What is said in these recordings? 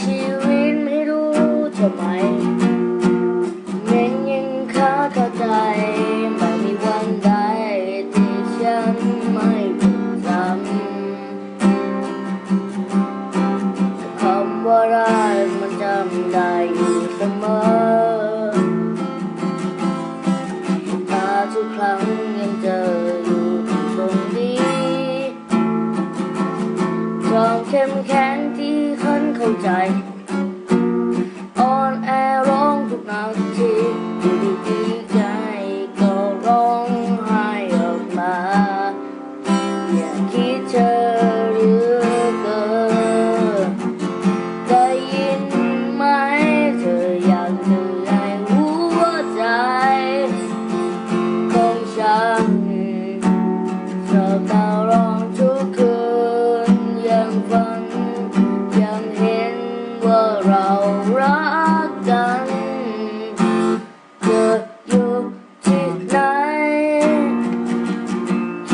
ชีวิตไม่รู้จะไป ที่คนเข้าใจ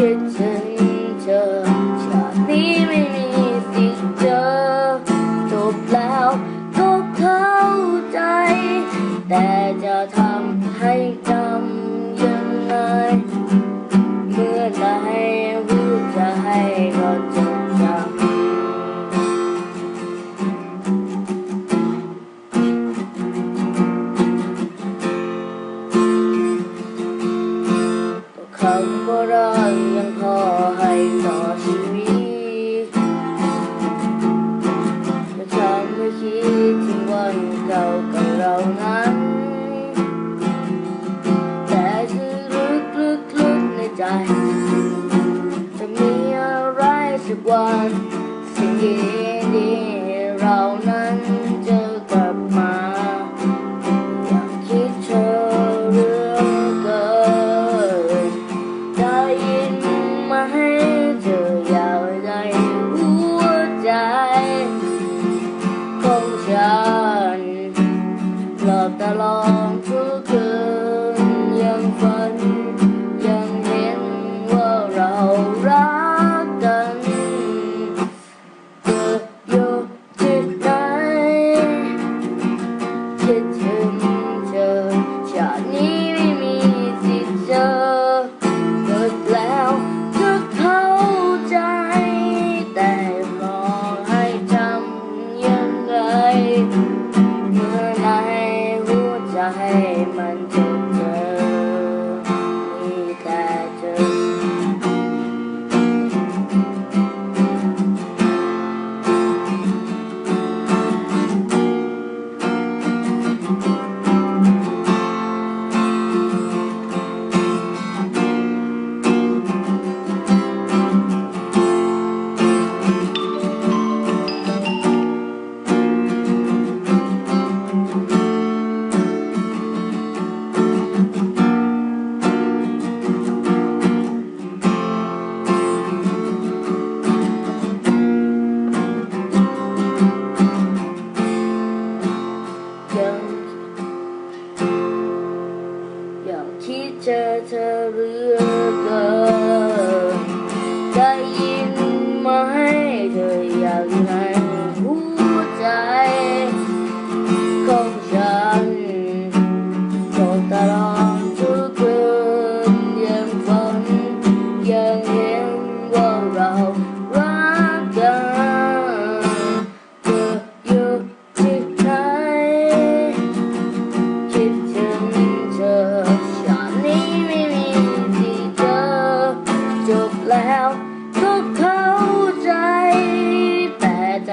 คิดถึงเธอชาตินี้ไม่มีสิทธิ์เจอจบแล้วก็เข้าใจแต่ คำโบราณยังพอให้ต่อชีวิตจฉันไม่คิดถึงวันเก่ากับเรานั้น แต่คือลึกลึกลึกในใจ จะมีอะไรสักวันสิ่งดีๆเรานั้นเจอ done. Love the Lord. chatter, we are.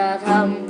have hum.